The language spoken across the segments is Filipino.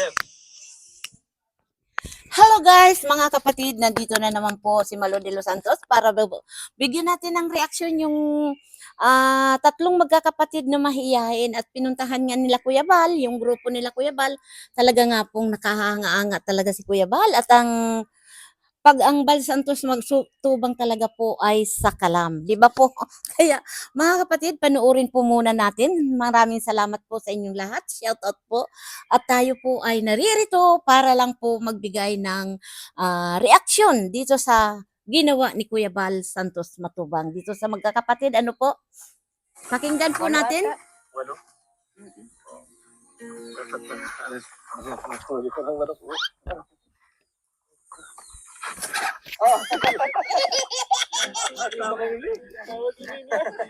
Chef. Hello guys, mga kapatid, nandito na naman po si Malo de los Santos para bigyan natin ng reaksyon yung ah, tatlong magkakapatid na mahiyain at pinuntahan nga nila Kuya Bal, yung grupo nila Kuya Bal. Talaga nga pong nakahanga-anga talaga si Kuya Bal at ang pag ang Bal Santos magtubang talaga po ay sa kalam. Di ba po? Kaya mga kapatid, panoorin po muna natin. Maraming salamat po sa inyong lahat. Shout out po. At tayo po ay naririto para lang po magbigay ng ah, reaksyon dito sa ginawa ni Kuya Bal Santos Matubang. Dito sa magkakapatid, ano po? Pakinggan po natin. Ano?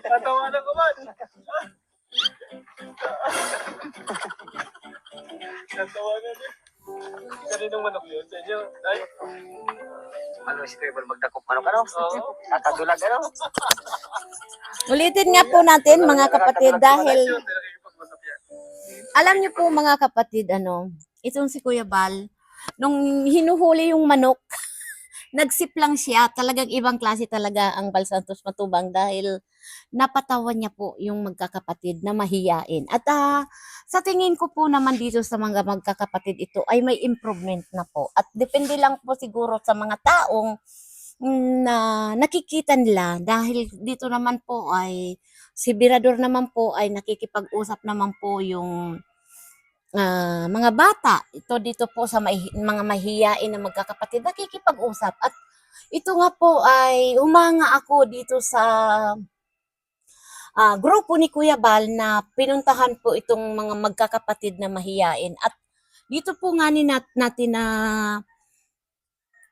Tatawanan ko man. Tatawanan eh. Kaninong manok yun? Sa inyo? Ay? ano si Bal magdakop manok ano? Oo. Tatadulag ano? Ulitin nga po natin mga kapatid dahil alam niyo po mga kapatid ano, itong si Kuya Bal, nung hinuhuli yung manok, nagsip lang siya. Talagang ibang klase talaga ang Bal Santos Matubang dahil napatawan niya po yung magkakapatid na mahiyain. At ah, sa tingin ko po naman dito sa mga magkakapatid ito ay may improvement na po. At depende lang po siguro sa mga taong mm, na nakikita nila dahil dito naman po ay si Birador naman po ay nakikipag-usap naman po yung ah, mga bata. Ito dito po sa may, mga mahiyain na magkakapatid nakikipag-usap. At ito nga po ay umanga ako dito sa ah, grupo ni Kuya Bal na pinuntahan po itong mga magkakapatid na mahiyain. At dito po nga ni nat- natin na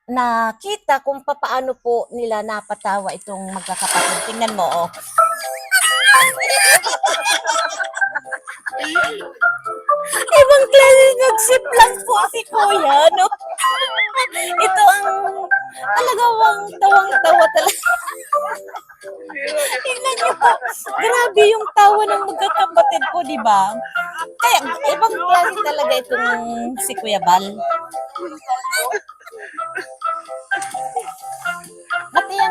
nakita kung papaano po nila napatawa itong magkakapatid. Tingnan mo, oh. Ibang klase nagsip lang po si Kuya, no? Ito ang talagawang tawang-tawa talaga. Tingnan niyo po. Grabe yung tawa ng magkakapatid ko, di ba? Kaya ibang klase talaga itong si Kuya Bal.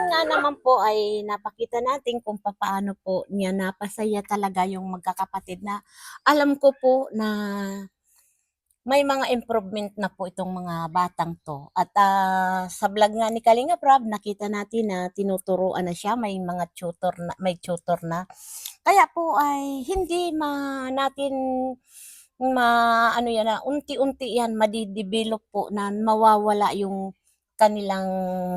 Nga naman po ay napakita natin kung paano po niya napasaya talaga yung magkakapatid na alam ko po na may mga improvement na po itong mga batang to. At ah, sa vlog nga ni Kalinga Prab, nakita natin na tinuturuan na siya, may mga tutor na, may tutor na. Kaya po ay hindi ma natin ma ano yan na unti-unti yan madidevelop po na mawawala yung kanilang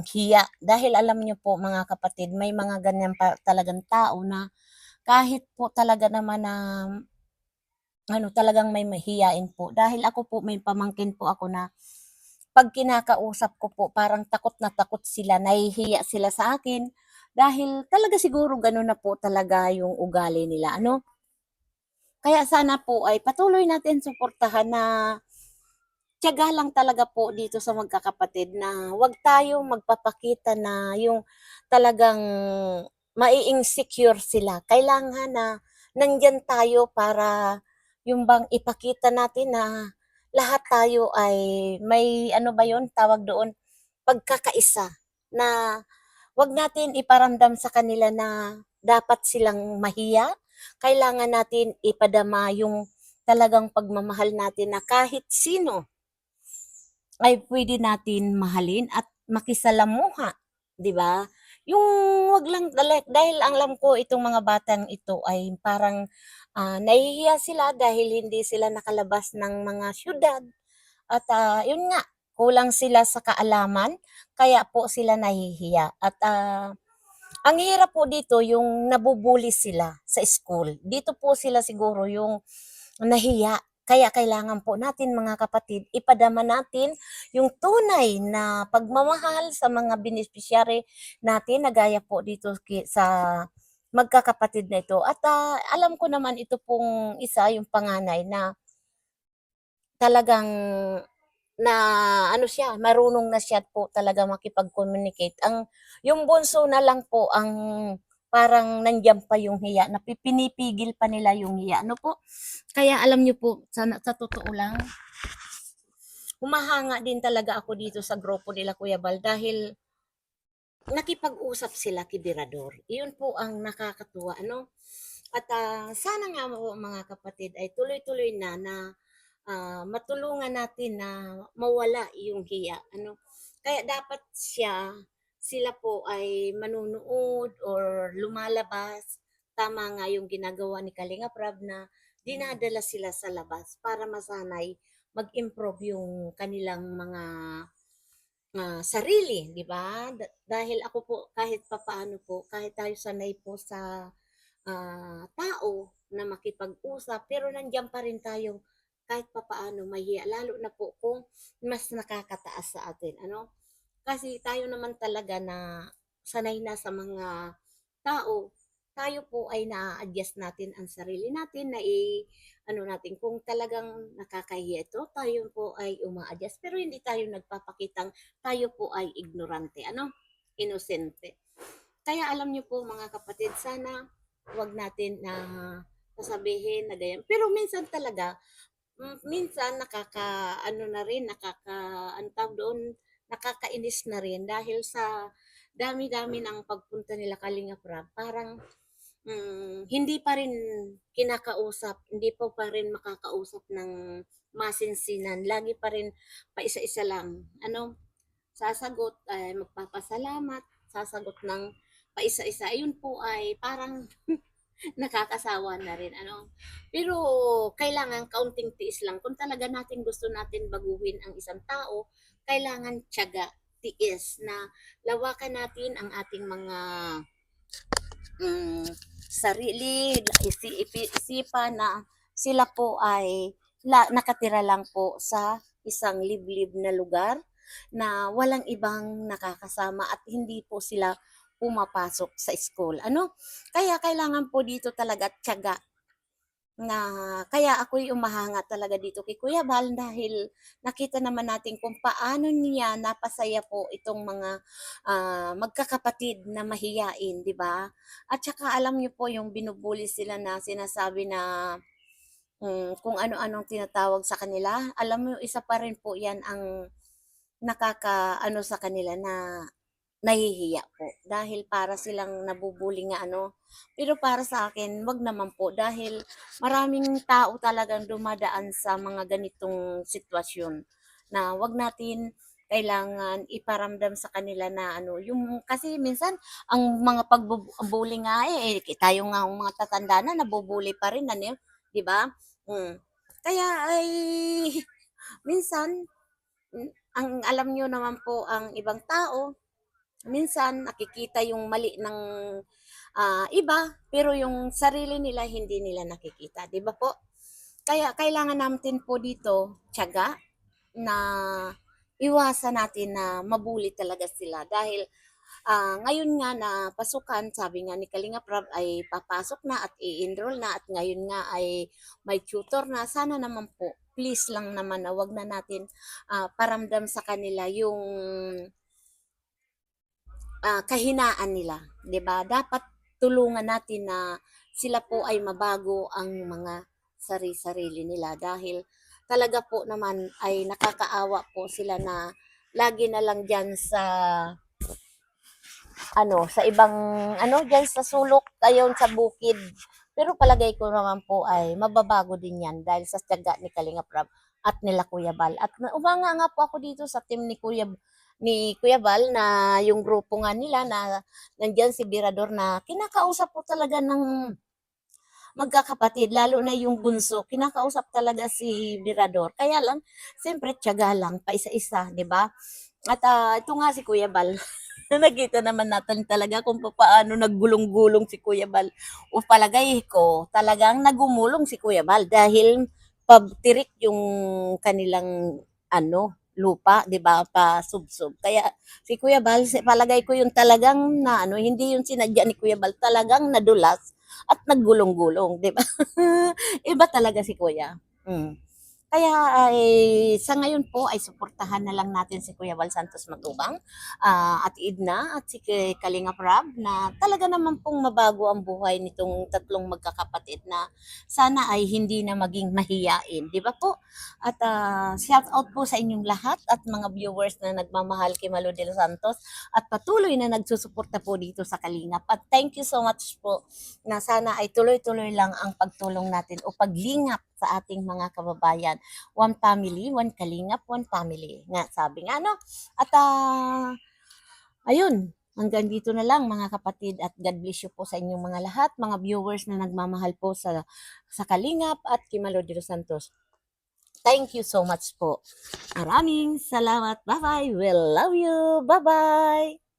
hiya. Dahil alam niyo po mga kapatid, may mga ganyan pa talagang tao na kahit po talaga naman na ano talagang may mahiyain po. Dahil ako po may pamangkin po ako na pag kinakausap ko po parang takot na takot sila, nahihiya sila sa akin. Dahil talaga siguro gano'n na po talaga yung ugali nila. Ano? Kaya sana po ay patuloy natin suportahan na tiyaga lang talaga po dito sa magkakapatid na wag tayo magpapakita na yung talagang mai-insecure sila. Kailangan na nandyan tayo para yung bang ipakita natin na lahat tayo ay may ano ba yon tawag doon pagkakaisa na wag natin iparamdam sa kanila na dapat silang mahiya. Kailangan natin ipadama yung talagang pagmamahal natin na kahit sino ay pwede natin mahalin at makisalamuha, 'di ba? Yung wag lang dala- dahil ang alam ko itong mga batang ito ay parang ah, nahihiya sila dahil hindi sila nakalabas ng mga syudad. At ah, yun nga, kulang sila sa kaalaman, kaya po sila nahihiya. At ah, ang hirap po dito yung nabubuli sila sa school. Dito po sila siguro yung nahiya. Kaya kailangan po natin mga kapatid, ipadama natin yung tunay na pagmamahal sa mga beneficiary natin na gaya po dito sa magkakapatid na ito. At ah, alam ko naman ito pong isa, yung panganay na talagang na ano siya, marunong na siya po talaga makipag-communicate. Ang yung bunso na lang po ang parang nandiyan pa yung hiya, napipinipigil pa nila yung hiya. Ano po? Kaya alam niyo po, sa, sa totoo lang, humahanga din talaga ako dito sa grupo nila Kuya Bal dahil nakipag-usap sila kay. Iyon po ang nakakatuwa, ano? At ah, sana nga po mga kapatid ay tuloy-tuloy na na ah, matulungan natin na mawala yung hiya, ano? Kaya dapat siya, sila po ay manunood or lumalabas. Tama nga yung ginagawa ni Kalinga Prab na dinadala sila sa labas para masanay mag-improve yung kanilang mga ah, sarili, di ba? Da- dahil ako po kahit papaano po, kahit tayo sanay po sa ah, tao na makipag-usap, pero nandiyan pa rin tayo kahit papaano mahiya, lalo na po kung mas nakakataas sa atin, ano? Kasi tayo naman talaga na sanay na sa mga tao, tayo po ay na-adjust natin ang sarili natin, na i, ano natin, kung talagang nakakahiya ito, tayo po ay uma-adjust, pero hindi tayo nagpapakitang tayo po ay ignorante, ano? Inosente. Kaya alam niyo po mga kapatid, sana wag natin na sasabihin na ganyan. Pero minsan talaga, mm, minsan nakaka, ano na rin, nakaka, tawag doon, nakakainis na rin dahil sa dami-dami ng pagpunta nila Kalinga Prab, parang mm, hindi pa rin kinakausap, hindi pa pa rin makakausap ng masinsinan. Lagi pa rin pa isa-isa lang. Ano, sasagot, ay magpapasalamat, sasagot ng paisa-isa. Ayun po ay parang nakakasawa na rin. Ano? Pero kailangan kaunting tiis lang. Kung talaga natin gusto natin baguhin ang isang tao, kailangan tiyaga, tiis na lawakan natin ang ating mga mm, sarili, isipan na sila po ay la, nakatira lang po sa isang liblib na lugar na walang ibang nakakasama at hindi po sila pumapasok sa school. Ano? Kaya kailangan po dito talaga tiyaga na kaya ako'y umahanga talaga dito kay Kuya Bal dahil nakita naman natin kung paano niya napasaya po itong mga ah, magkakapatid na mahiyain, di ba? At saka alam niyo po yung binubuli sila na sinasabi na mm, kung ano-anong tinatawag sa kanila. Alam mo, isa pa rin po yan ang nakaka ano sa kanila na nahihiya po dahil para silang nabubuli nga ano. Pero para sa akin, wag naman po dahil maraming tao talagang dumadaan sa mga ganitong sitwasyon na wag natin kailangan iparamdam sa kanila na ano yung kasi minsan ang mga pagbubuli nga eh, eh tayo nga ang mga tatanda na nabubuli pa rin ano di ba mm. kaya ay minsan mm, ang alam nyo naman po ang ibang tao minsan nakikita yung mali ng ah, iba, pero yung sarili nila hindi nila nakikita, 'di ba po? Kaya kailangan natin po dito tiyaga na iwasan natin na mabuli talaga sila dahil ah, ngayon nga na pasukan, sabi nga ni Kalinga Prab ay papasok na at i-enroll na at ngayon nga ay may tutor na. Sana naman po, please lang naman na wag na natin ah, paramdam sa kanila yung ah, kahinaan nila, 'di ba? Dapat tulungan natin na sila po ay mabago ang mga sari-sarili nila dahil talaga po naman ay nakakaawa po sila na lagi na lang diyan sa ano, sa ibang ano diyan sa sulok, ayon sa bukid. Pero palagay ko naman po ay mababago din 'yan dahil sa tiyaga ni Kalinga Prab at nila Kuya Bal. At umanga nga po ako dito sa team ni Kuya ni Kuya Bal na yung grupo nga nila na nandiyan si Birador na kinakausap po talaga ng magkakapatid, lalo na yung bunso, kinakausap talaga si Birador. Kaya lang, siyempre, tiyaga lang, pa isa-isa, di ba? At ah, ito nga si Kuya Bal. Nakita naman natin talaga kung paano naggulong-gulong si Kuya Bal. O palagay ko, talagang nagumulong si Kuya Bal dahil pabtirik yung kanilang ano, lupa, 'di ba, pa subsob. Kaya si Kuya Bal, palagay ko yung talagang na ano, hindi yung sinadya ni Kuya Bal, talagang nadulas at naggulong-gulong, 'di ba? Iba talaga si Kuya. Mm. Kaya ay sa ngayon po ay suportahan na lang natin si Kuya Val Santos Matubang ah, at Idna at si K- Kalinga Prab na talaga naman pong mabago ang buhay nitong tatlong magkakapatid na sana ay hindi na maging mahiyain, di ba po? At ah, shout out po sa inyong lahat at mga viewers na nagmamahal kay Malo de los Santos at patuloy na nagsusuporta po dito sa Kalingap. At thank you so much po na sana ay tuloy-tuloy lang ang pagtulong natin o paglingap sa ating mga kababayan. One family, one kalingap, one family. Nga, sabi nga, no? At, ah, ayun, hanggang dito na lang mga kapatid at God bless you po sa inyong mga lahat, mga viewers na nagmamahal po sa, sa Kalingap at Kimalo de los Santos. Thank you so much po. Maraming salamat. Bye-bye. We love you. Bye-bye.